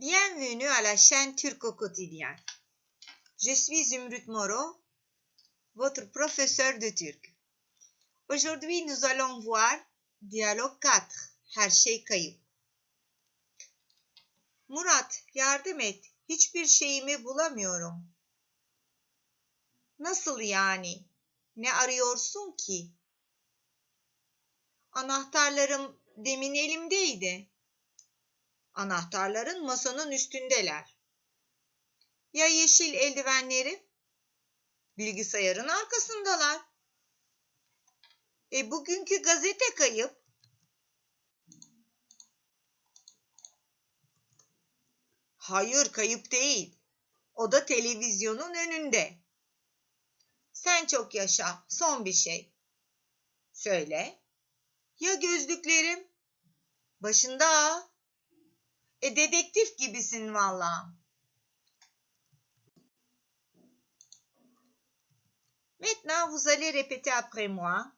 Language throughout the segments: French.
Bienvenue à la chaîne Turco Quotidien. Je suis Zümrüt Moro, votre professeur de turc. Aujourd'hui, nous allons voir dialogue 4. Her şey kayıp. Murat, yardım et. Hiçbir şeyimi bulamıyorum. Nasıl yani? Ne arıyorsun ki? Anahtarlarım demin elimdeydi. Anahtarların masanın üstündeler. Ya yeşil eldivenlerim? Bilgisayarın arkasındalar. E bugünkü gazete kayıp. Hayır kayıp değil. O da televizyonun önünde. Sen çok yaşa. Son bir şey. Söyle. Ya gözlüklerim? Başında. E dedektif gibisin valla. Maintenant, vous allez répéter après moi.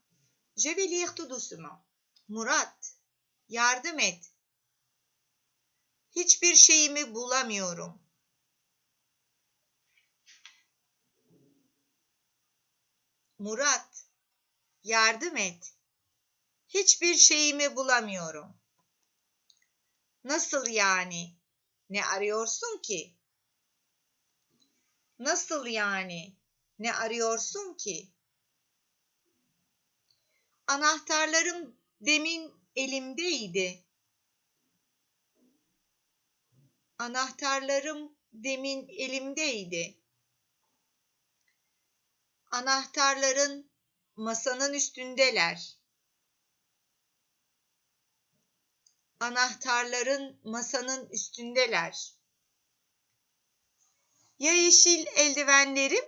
Je vais lire tout doucement. Murat, yardım et. Hiçbir şeyimi bulamıyorum. Murat, yardım et. Hiçbir şeyimi bulamıyorum. Nasıl yani? Ne arıyorsun ki? Nasıl yani? Ne arıyorsun ki? Anahtarlarım demin elimdeydi. Anahtarlarım demin elimdeydi. Anahtarların masanın üstündeler. Anahtarların masanın üstündeler. Ya yeşil eldivenlerim?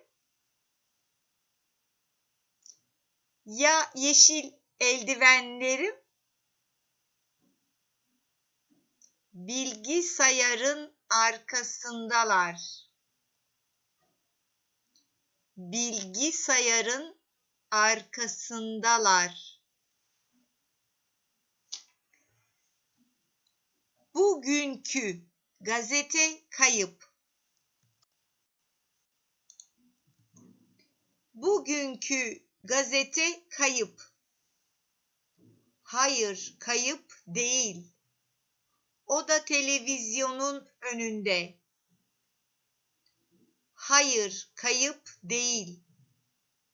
Ya yeşil eldivenlerim? Bilgisayarın arkasındalar. Bilgisayarın arkasındalar. Bugünkü gazete kayıp. Bugünkü gazete kayıp. Hayır, kayıp değil. O da televizyonun önünde. Hayır, kayıp değil.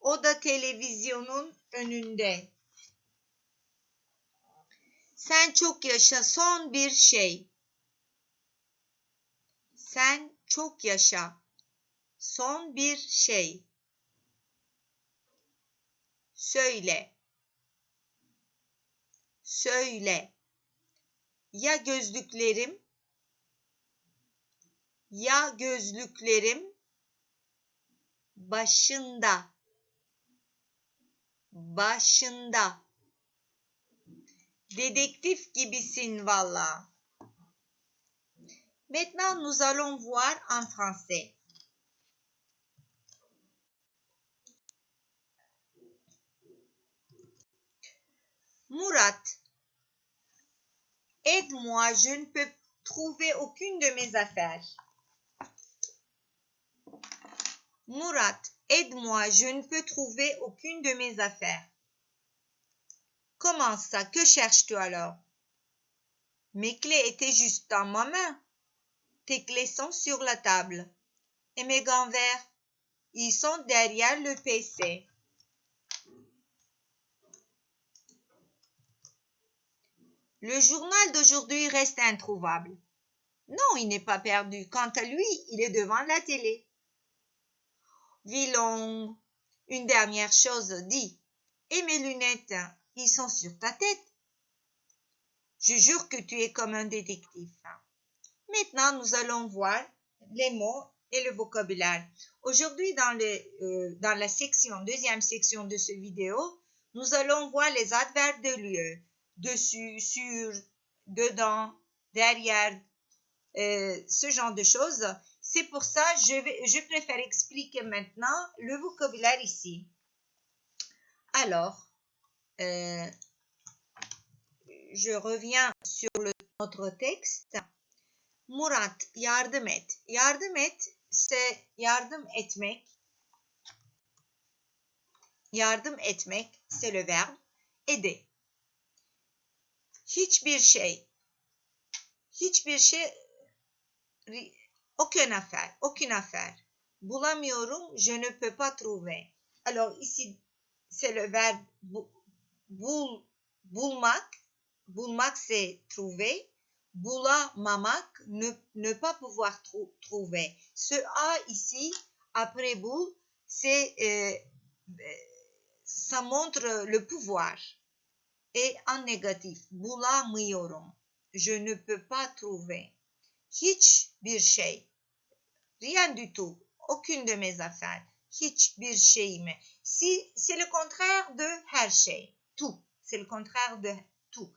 O da televizyonun önünde. Sen çok yaşa son bir şey. Sen çok yaşa. Son bir şey. Söyle. Söyle. Ya gözlüklerim? Ya gözlüklerim başında. Başında. Dedektif gibisin valla. Maintenant, nous allons voir en français. Murat, aide-moi, je ne peux trouver aucune de mes affaires. Murat, aide-moi, je ne peux trouver aucune de mes affaires. Comment ça? Que cherches-tu alors? Mes clés étaient juste dans ma main. Tes clés sont sur la table. Et mes gants verts? Ils sont derrière le PC. Le journal d'aujourd'hui reste introuvable. Non, il n'est pas perdu. Quant à lui, il est devant la télé. Villon, une dernière chose dit. Et mes lunettes, sont sur ta tête. Je jure que tu es comme un détective. Maintenant, nous allons voir les mots et le vocabulaire. Aujourd'hui, dans, euh, la deuxième section de ce vidéo, nous allons voir les adverbes de lieu. Dessus, sur, dedans, derrière, euh, ce genre de choses. C'est pour ça je vais, je préfère expliquer maintenant le vocabulaire ici. Alors, euh, je reviens sur le, notre texte. Murat yardım et. Yardım et ise yardım etmek. Yardım etmek c'est le verbe aider. Hiçbir şey. Hiçbir şey aucune affaire, aucune affaire. Bulamıyorum, je ne peux pas trouver. Alors ici c'est le verbe bul, bulmak. Bulmak c'est trouver. Bulamamak, ne, ne pas pouvoir trou, trouver. Ce A ici, après boule, c'est, euh, ça montre le pouvoir. Et en négatif, bulamıyorum. Je ne peux pas trouver. Hiçbir şey. Rien du tout. Aucune de mes affaires. Si, c'est le contraire de her şey. C'est le contraire de tout.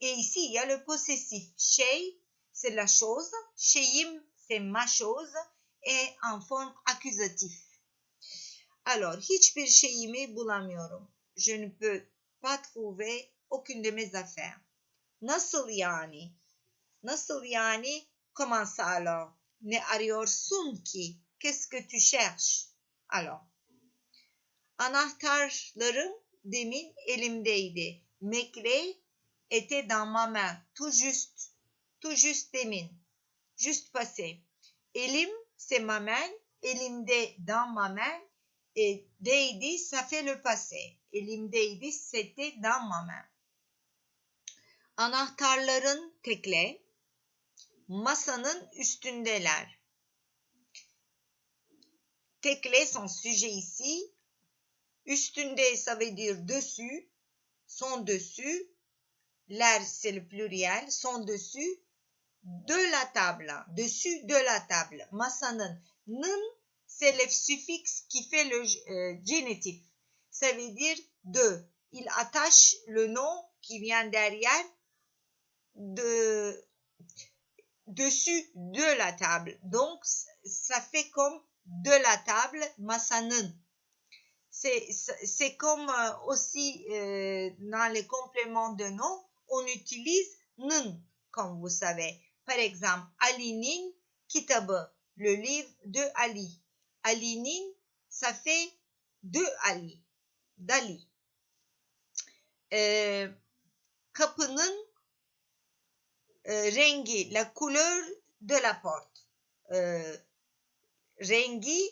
Et ici, il y a le possessif. Şey, c'est la chose. Şeyim, c'est ma chose. Et en forme accusatif. Alors, hiçbir şeyimi bulamıyorum. Je ne peux pas trouver aucune de mes affaires. Nasıl yani? Nasıl yani? Comment ça alors? Ne arıyorsun? Qu'est-ce que tu cherches? Alors. Anahtarlarım demin elimdeydi. Dans ma main. Tout juste. Tout juste demin. Juste passé. Elim, c'est ma main. Elimde, dans ma main. Et deydi, ça fait le passé. Elimdeydi, c'était dans ma. Anahtarların tekle. Masanın üstündeler. Tekle son sujet ici. Üstünde ça veut dire dessus. Son dessus. L'air c'est le pluriel. Son dessus. De la table. Dessus de la table. Masanın. Nın c'est le suffixe qui fait le euh, génitif. Ça veut dire de. Il attache le nom qui vient derrière de dessus de la table. Donc, ça fait comme de la table, masanın. C'est comme euh, aussi euh, dans les compléments de nom, on utilise nın, comme vous savez. Par exemple, Ali'nin kitabı, le livre de Ali. Ali'nin, ça fait de Ali, d'Ali. Kapının euh, rengi, la couleur de la porte. Rengi,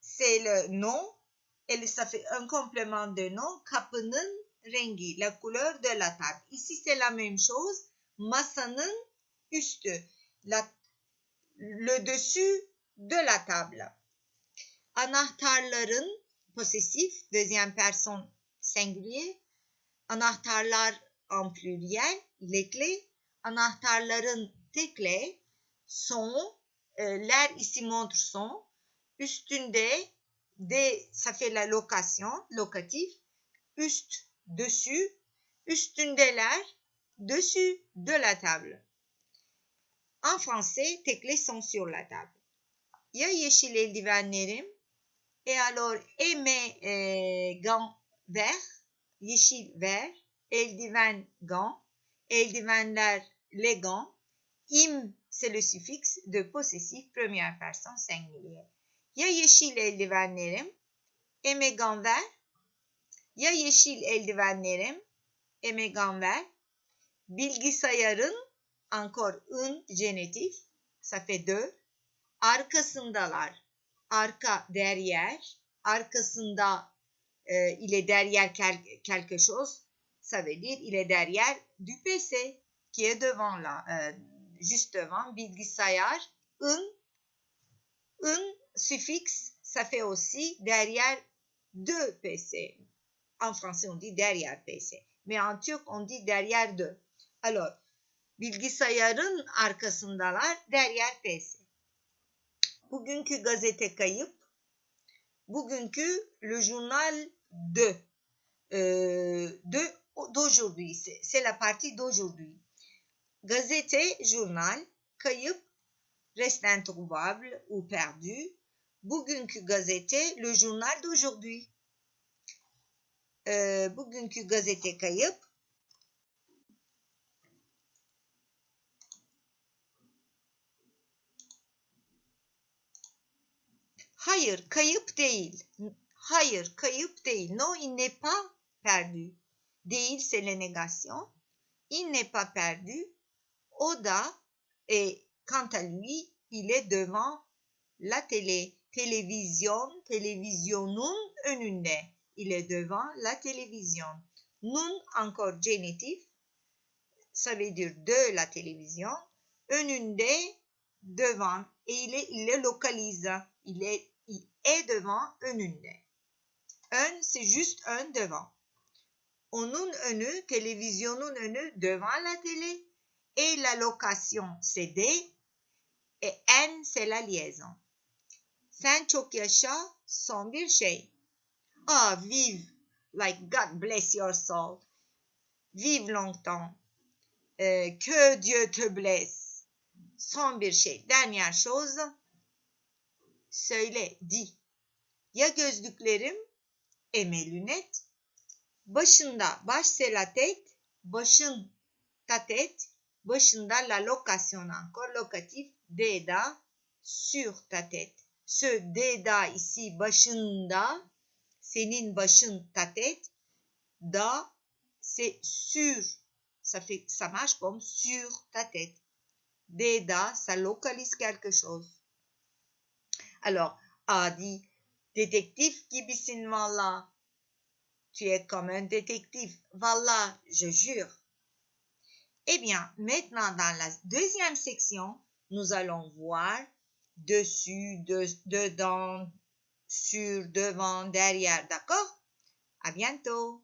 c'est le nom, ça fait un complément de nom. Kapının rengi, la couleur de la table. Ici, c'est la même chose. Masanın üstü, la, le dessus de la table. Anahtarların, possessif, deuxième personne singulier. Anahtarlar en pluriel, les clés. Anahtarların tekle, son, e, l'air ici montre son. Üstünde, ça fait la location, locatif. Üst, dessus. Üstündeler, dessus de la table. En français, clés sont sur la table. Ya yeşil eldivenlerim, et alors, et mes e, gants verts, yeşil ver, eldiven gants, eldivenler les gants, im c'est le suffixe de possessif première personne singulier. Ya yeşil eldivenlerim, gants verts, ya yeşil eldivenlerim, gants verts, bilgisayarın, encore un génitif, ça fait arkasındalar, arka derrière, arkasında e, il est derrière quelque chose, ça veut dire il est derrière du PC qui devant là, euh, juste devant, bilgisayar, un, un suffixe, ça fait aussi derrière deux PC. En français, on dit derrière PC. Mais en turc, on dit derrière deux. Alors, bilgisayarın arkasındalar derrière PC. Bugünkü gazete kayıp. Bugünkü le journal de. Euh, de d'aujourd'hui. C'est la partie d'aujourd'hui. Gazete, journal, kayıp, reste introuvable ou perdu bugünkü gazete Le Journal d'aujourd'hui. E, bugünkü gazete kayıp. Hayır, kayıp değil. Hayır, kayıp değil. No, il n'est pas perdu. Değil, c'est la négation. Il n'est pas perdu. O da, et quant à lui, il est devant la télé. Televizyon, televizyonun önünde. Il est devant la télévision. Nun encore génitif. Ça veut dire de la télévision. Önünde, devant. Et il, est, il. Il est, il est devant önünde. Ön, c'est juste un devant. Onun önü, televizyonun önü devant la télé. Et la location, c'est des. Et en, c'est la liaison. Sen çok yaşa, son bir şey. Ah, vive, like God bless your soul. Vive longtemps. Euh, que Dieu te blesse. Son bir şey. Dernière chose. Söyle, di. Ya gözlüklerim, et mes lunettes. Başında, baş c'est la tête, başın ta tête, başında la location encore locatif, deda, sur ta tête. Ce deda ici başında, senin başın ta tête, da c'est sur, ça fait, ça marche comme sur ta tête. Deda, ça localise quelque chose. Alors, a dit, détective gibisin valla. Tu es comme un détective. Valla, je jure. Eh bien, maintenant, dans la deuxième section, nous allons voir dessus, de, dedans, sur, devant, derrière. D'accord? À bientôt.